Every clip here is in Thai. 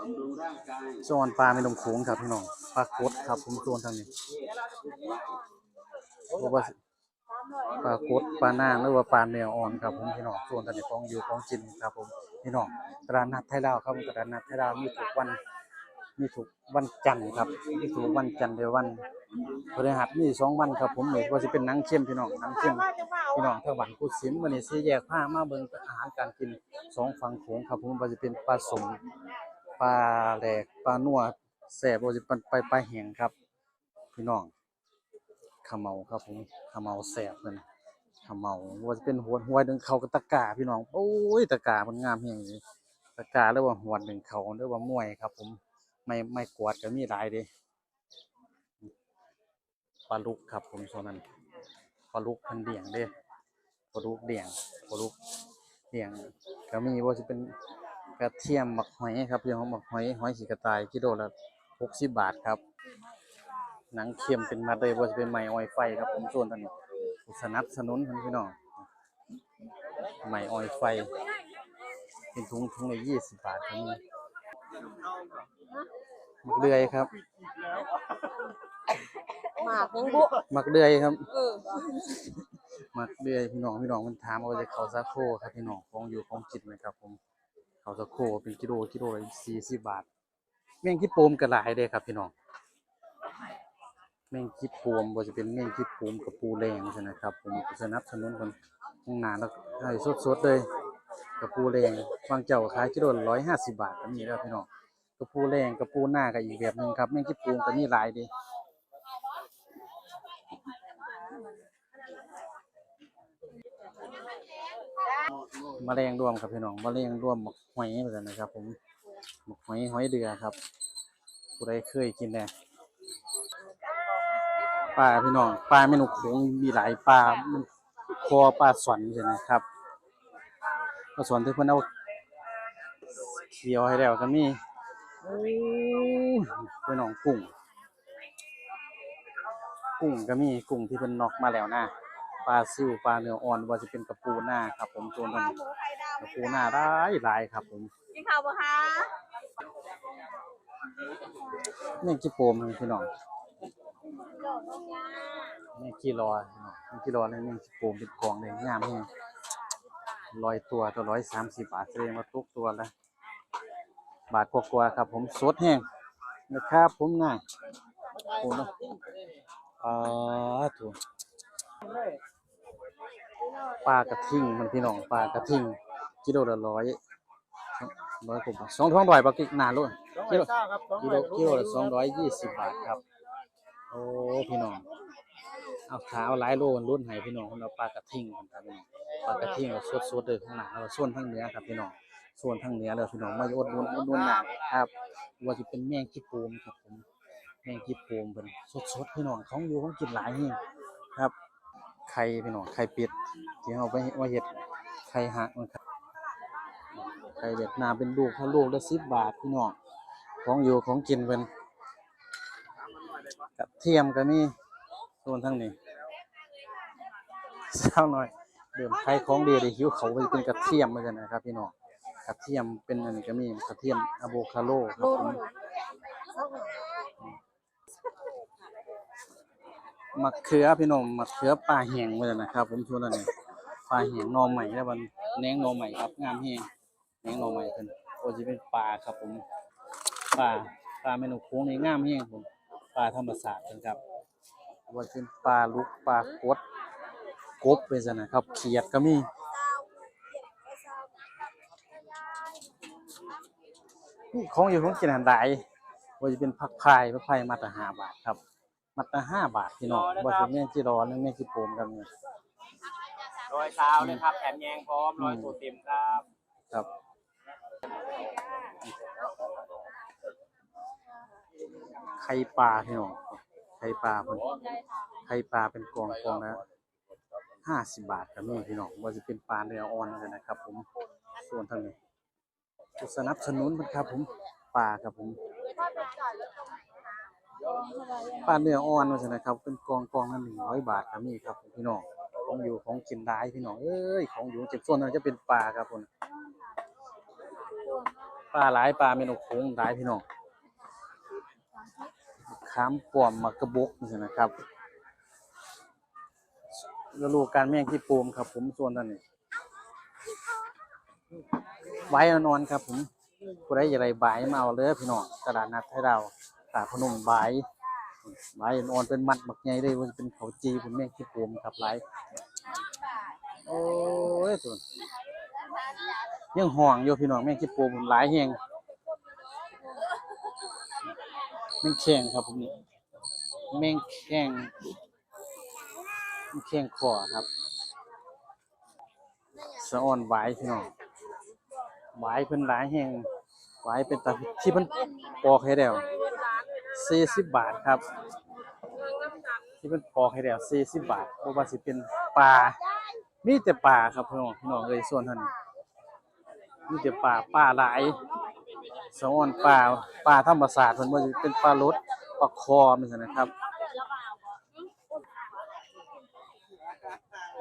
บำรุงร่างกายโซนปลาในลมโขงครับพี่น้องปลากดครับผมโซนทางนี้เพราะว่าปลากดปลานางหรือว่าปลาแนวอ่อนครับผมพี่น้องโซนทางนี้ของอยู่ของกินครับผมพี่น้องตลาดนัดไทยดาวครับตลาดนัดไทยดาวมีทุกวันมีทุกวันจันทร์ครับมีทุกวันจันทร์เดียววันพฤหัสมีสองวันครับผมนี่ว่าจะเป็นนังเข้มพี่น้องนังเข้มพี่น้องทางบ้านกุศิมวันนี้สิแยกผ้ามาเบิ่งอาหารการกินสองฝั่งโขงครับผมว่าจะเป็นปลาสม ปลาแหลกปลานัวแซ่บว่าจะเป็นปลาปลาแหงครับพี่น้องขมเมาครับผมขมเมาแซ่บเพิ่นขมเมาว่าจะเป็นหัวหัวดึงเขากับตะกาพี่น้องโอ้ยตะกามันงามแฮงเลยตะกาหรือว่าหัวดึงเขาหรือว่ามวยครับ ผมไม่ไม่กวาดก็มีหลายเด้ปลาลุกครับ ผมโซนนั้นปลาลุกพันเดี่ยงเด้ปลาลุกเดี่ยงปลาลุกเดี่ยงก็มีว่าจะเป็น กระเทียมหมักหอยครับพี่น้องหมักหอยหอยสีกระต่ายกิโลละหกสิบบาทครับ หนังเค็มเป็นมาเลยว่าจะเป็นไม้ออยไฟครับผมส่วนท่านสนับสนุนท่านพี่น้องไม้ออยไฟ เป็นถุงถุงละยี่สิบบาทครับนี่หมักเดือยครับหมากยังบุหมักเดือยครับเออหมักเดือยพี่น้องพี่น้องมันถามว่าจะเขาซาโคครับพี่น้องของอยู่ของกินไหมครับผม เขาซาโคเป็นกิโลกิโลสี่สิบบาท แมงขี้โปมก็หลายเด้ครับพี่น้องแมงขี้โปมบ่จะเป็นแมงขี้โปมกับปูแรงใช่นะครับ ผมสนับสนุนคนข้งน้าแล้วให้สดๆเลยกับปูแรงบางเจ้าขายกิโลร้อยห้าสิบบาทก็มีแล้วพี่น้องกับปูแรงกับปูหน้าก็อีกแบบหนึ่งครับแมงขี้โปมก็มีหลายดี เดีแมลงรวมครับพี่น้องแมลงรวมหมกหอยเหมือนกันนะครับ ผมหมกหอยหอยเดือครับผู้ใดเคยกินแน่ปลาพี่น้องปลาเมนูโขงมีหลายปลาคอปลาสวนใช่ไหมครับปลาสวนที่เพิ่นเอาเคี่ยวให้แล้วก็มีโอ้พี่น้องกุ้งกุ้งก็มีกุ้งที่เพิ่นนอกมาแล้วนะ ปลาซิวปลาเนื้ออ่อนว่าจะเป็นกระปูหน้าครับ ผมตัวนั้นหมูไข่ดาวกระปูหน้าหลายหลายครับ ผมกินข้าวปะคะนี่กี่โปมครับพี่น้องนี่กี่รอพี่น้องนี่กี่รอเลยนี่กี่โปมเป็นกองเลยงามแฮงร้อยตัวตัวร้อยสามสิบบาทแสดงว่าทุกตัวละบาทกว่าๆครับ ผมสดแห้งนะครับผมน่ะโอ้เนาะอ่าถูก ปลากระทิงมันพี่น้องปลากระทิงกิโลละร้อยร้อยกว่าบาทสองท้องร้อยปลากิกนานเลยกิโลกิโลกิโลละสองร้อยยี่สิบบาทครับ โอ้พี่น้องเอาขาเอาหลายโลรุ่นให้พี่น้องเราปลากระทิงกันครับพี่น้องปลากระทิงเราสดๆเลยข้างหน้าเราส่วนทั้งเนื้อครับพี่น้องส่วนทั้งเนื้อเลยพี่น้องไมาอดนุ่นอดนุ่นหนักครับว่าจะเป็นแมงขี้โปมครับผมแมงขี้โปมเป็นสดๆพี่น้องของอยู่ของกินหลายนี่ ข่พี่น้องไข่เป็ดที่เอาไปว่าเห็ดไข่หักมันครับไข่เวียดนามเป็นลูกถ้าลูกละสิบบาทพี่น้องของอยู่ของกินเป็นกระเทียมก็มีโซนทั้งนี้เศร้าหน่อยเดิมใครของเดีได้หิวเขาก็จะเป็นกระเทียมเหมือนกันนะครับ พี่น้องกระเทียมเป็นอันนี้ก็มีกระเทียมอะโวคาโดครับ มะเขือพี่น้องมะเขือปลาแห้งเหมือนกันะครับ ผมชวนอันนี้ปลาแห้งนอใหม่แล้วมันแหนงนอใหม่ครับงามแห้งแหนงนอใหม่เป็นโอ้จะเป็นปลาครับผมปลาปลาเมนูโค้งนี่งามแห้งผมปลาธรรมศาสตร์นะครับว่าเป็นปลาลูกปลากดกบเป็นสนะครับเขียดก็มีของอยู่ของกินหันใดว่าจะเป็นผักพายผักพายมัดละห้าบาทครับ มัดละห้าบาทพี่น้องว่าจะแม่งจีรอหรือแม่งจีโปมกันเนี่ยร้อยเช้านะครับแถมแยงพร้อมร้อยตัวเต็มครับครับไข่ปลาพี่น้องไข่ปลาเพิ่นไข่ปลาเป็นกองกองละห้าสิบบาทก็มีพี่น้องว่าจะเป็นปลาเนื้ออ่อนเลยนะครับ ผมส่วนทางนี้ผู้สนับสนุนเพิ่นครับผมปลาครับผม ปลาเนื้ออ่อนว่าใช่นะครับ เป็นกองกองละหนึ่งร้อยบาทก็มีครับพี่น้องของอยู่ของกินได้พี่น้องเอ้ยของอยู่เจ็บส่วนนั้นจะเป็นปลาครับผมปลาหลายปลาเมนูโค้งหลายพี่น้องขามป้อมมากระบกนี่นะครับฤดูการแมงที่ปูมครับ ผมส่วนท่านนี่ไว้นอนครับ ผมผู้ใดอยาได้บายมาเอาเลยพี่น้องตลาดนัดให้เรา ตาพนมบายบายนอนเป็นมัดบักใหญ่เลยว่าจะเป็นเขาจีเป็นแมงที่ปูมครับหลายโอ้ยส่วนยังห่วงอยู่พี่น้องแม่งที่ปูมหลายแหงแม่งแข้งครับผมนี่แม่งแข้งแม่งแข้งคอครับสะอ่อนไหวพี่น้องไหวเพิ่นหลายแหงไหวเป็นตาที่เพิ่นปอกให้แล้ว 40บาทครับ ที่เพิ่นปอกให้แล้ว40บาทบ่ว่าสิเป็นปลามีแต่ปลาครับพี่น้องพี่น้องเอ้ยส่วนท่านมีแต่ป่าป่าหลายสะออนป่าป่าธรรมศาสตร์มันว่าจะเป็นปลารดปลาคอมันนะครับ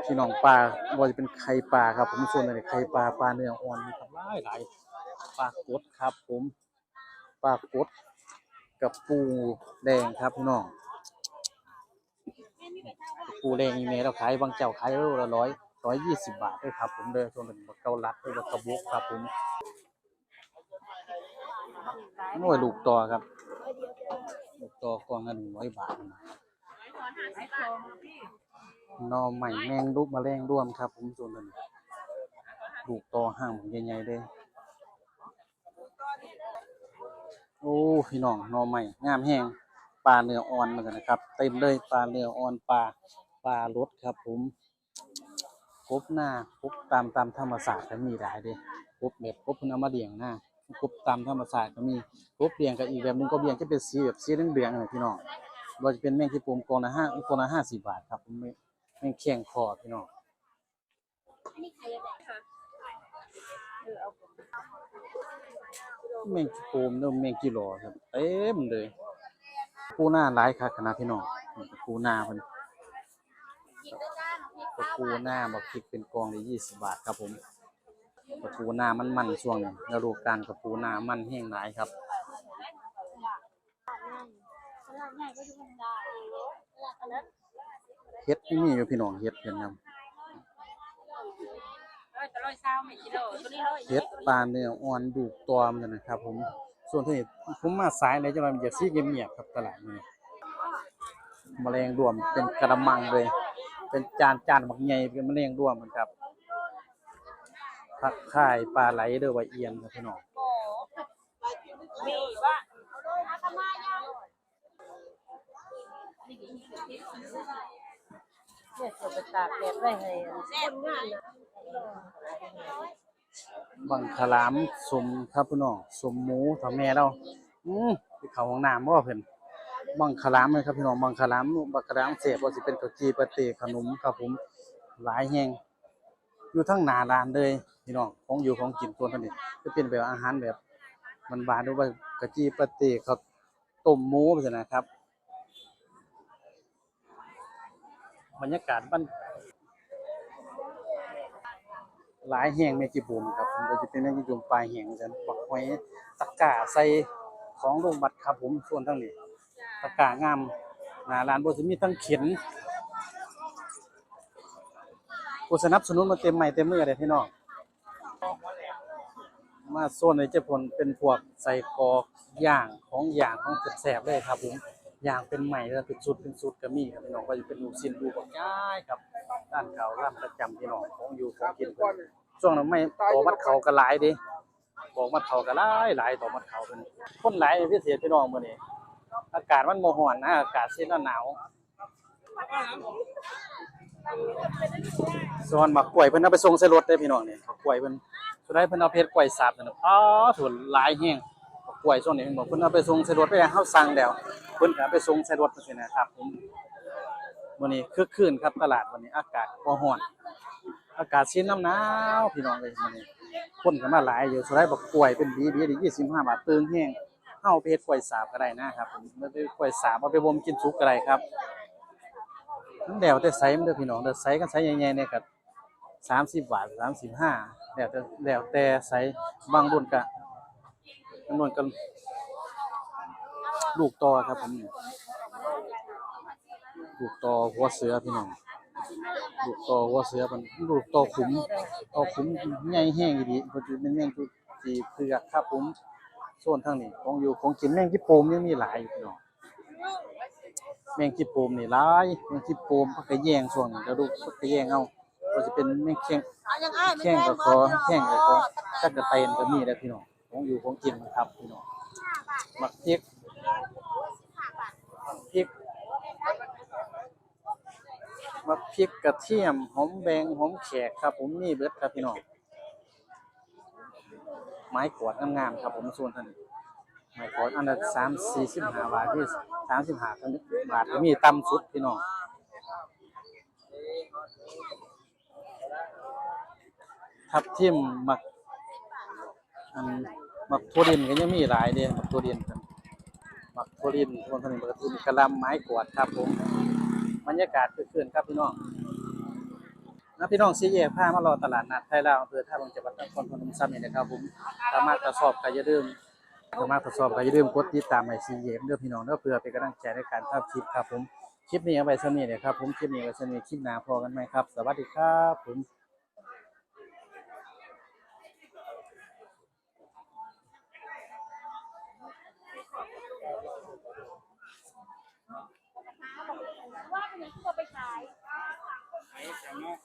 พี่น้องปลาว่าจะเป็นไข่ปลาครับ ผมส่วนในไข่ปลาปลาเนื้ออ่อนมีครับหลายหลายปลากดครับ ผมปลากด กับปูแดงครับพี่น้องปูแดงอีเมลเราขายบางเจ้าขายโลละร้อยร้อยยี่สิบบาทด้วยครับ ผมเดินชมเป็นบักเกาลัดด้วยบักกระบุกครับผมหน่วยลูกต่อครับ ลูกต่อกองละหนึ่งร้อยบาทหนอใหม่แมงลูกมาแรงร่วมครับ ผมส่วนนั้นลูกต่อห่างใหญ่ๆเลย โอ้พี่น้องหนอใหม่งามแห้งปลาเนื้ออ่อนเหมือนกันนะครับ เต็มเลยปลาเนื้ออ่อนปลาปลารสครับ ผมกบหน้ากบตามตามธรรมศาสตร์ก็มีหลายเด้กบแบบกบพนเอามาเลียงหน้ากบตามธรรมศาสตร์ก็มีกบเลี้ยงก็อีกแบบหนึงก็เลี้ยงจะเป็นสีแบบสีเหลืองๆนี่พี่น้องว่าจะเป็นแมงที่ปูมกองละห้ากองละห้าสิบบาทครับผมแม่แมงเคียงคอพี่น้อง แมงที่ปูมเนื้อแมงกิโลครับ เต็มเลยปูหน้าหลายคักขนาดพี่น้องปูหน้าเพิ่นกระปูหน้าบักพริกเป็นกองเละยี่สิบบาทครับผมกูหน้ามันมันช่วงนี้ฤดูกาลกระปูหน้ามันแห้งหลายครับเฮ็ดที่มีอยู่พี่น้องเฮ็ดเห็นครับ เฮ็ดปลาเนื้ออ่อนดูกตอมนั่นนะครับ ผม ส่วนที่นี่ผมมาสายไหนจะมามันจะซีเงียบๆครับตลาดนี้แมลงรวมเป็นกระมังเลย เป็นจานจานบักใหญ่เป็นแมลงรวมมันครับผักข่ายปลาไหลเด้อไวาเอียนครับพี่น้องเนี่ยจะไปตากแดดไว้ให้คนงานนะ บังคลามสมครับพี่น้องสมหมูทำแม่เราอืมไปเขาห้องน้ำบ่เพิ่นบังคลามเลยครับพี่น้องบังคลามบังคลามเสียบว่าสิเป็นข้าวจีปาเตขนมครับผมหลายแฮงอยู่ทั้งหนาร้านเลยพี่น้องของอยู่ของกินตัวนี้จะเป็นแบบอาหารแบบมันบานๆหรือว่ากะจีปาเตข้าวต้มหมูไปนนะครับ บรรยากาศบ้าน หลายแห่งแม่กี่บุมครับผมก็จะเป็นแม่กี่บุมปลายแห่งกันบักหอยตะกร้าใส่ของโรงบัตรครับผมส่วนทั้งนี้ตะกร้างามหน้าร้านบ่สิมีทั้งเข็นผู้สนับสนุนมาเต็มไม้เต็มมือเลยพี่น้องมาโซนในเจ้าพลเป็นพวกใส่กอกย่างของอย่างของแสบๆเลยครับผม อย่างเป็นใหม่แล้วเป็นชุดเป็นชุดก็มีครับพี่น้องก็จะเป็นลูกชิ้นดูบักย้ายครับด้านเขาร้านประจำพี่น้องของอยู่ของกินเพิ่นช่วงนั้นไม่ต่อมัดเขาก็หลายเดิบอกมัดเขาก็หลายหลายต่อมัดเขาเป็นคนหลายเป็นพิเศษพี่น้องมื้อนี้อากาศมันบ่ร้อนนะอากาศเสิหนาวส่วนบักกล้วยเพิ่นเอาไปส่งใส่รถเด้พี่น้องนี่บักกล้วยเพิ่นสุดท้ายเพิ่นเอาเพชรกล้วยสับนั่นน่ะอ๋อส่วนหลายแฮง กล้วยช่วงนี้เพิ่นบอกเพิ่นเอาไปส่งใส่รถไปให้เฮาสั่งแล้วเพิ่นก็เอาไปส่งใส่รถจังซี่นะครับผมวันนี้คึกคืนครับตลาดวันนี้อากาศบ่ร้อน อากาศชื้นน้ำหนาวพี่น้องเลยวันนี้คนก็มาหลายอยู่สุดท้ายบอกกล้วยเป็นดีดีดี25บห้าบาทตึงแห้งเฮาไปเฮ็ดกล้วยสาบก็ได้นะครับผมไม่ได้กล้วยสาบเอาไปบ่มกินสุกก็ได้ครับมันแล้วแต่ไซส์มันเด้อพี่น้องเด้อไซส์กันไซส์ใหญ่ๆเนี่ยก็30บาท35แล้วแต่แล้วแต่ไซส์บางรุ่นก็ จำนวนกันลูกต่อครับผมลูกต่อหัวเสือพี่น้องลูกต่อหัวเสือมันลูกต่อขุมต่อขุมใหญ่แห้งอีดีเพิ่นสิเป็นแมงทุสีเผือกครับผมโซนทางนี้ของอยู่ของกินแมงจิโปมยังมีหลายอยู่พี่น้องแมงจิโปมนี่หลายแมงจิโปมพักกระแยงช่วนี้แล้วดูพักกระแยงเอาก็จะเป็นแมงแข้งแข้งกับคอแข้งกับคอตักกะเตนก็มีแล้วพี่น้อง ของอยู่ของกินครับพี่น้องมักพริกพริกมักพริกกระเทียมหอมแบงหอมแขกครับ ผมนี่เบิดครับพี่น้องไม้กวาดงามๆครับผมส่วนท่านไม้กวาดอันละสามสี่สิบห้าบาทที่สามสิบห้าบาทมีต่ำสุดพี่น้องทับทิมหมัก อันหมักทั่วดินก็ยังมีหลายเด้หมักทั่วดินกันหมักทั่วดินรวมทั้งหมักทั่วดินกระลำไม้กวาดครับผมบรรยากาศคือคืนครับพี่น้องนะพี่น้องซีเอพามารอตลาดนัดไทยลาวอำเภอท่าลงจังหวัดนครพนมซ้ำนี่นะครับผมสามารถตรวจสอบก็อย่าลืมสามารถตรวจสอบก็อย่าลืมกดติดตามให้ซีเอเด้อพี่น้องเด้อเพื่อเป็นกำลังใจในการทำคลิปครับผมคลิปนี้เอาไว้สำนี้เลยครับผมคลิปนี้ไว้สำนี้คลิปหน้าพอกันไหมครับ สวัสดีครับผม 还有什么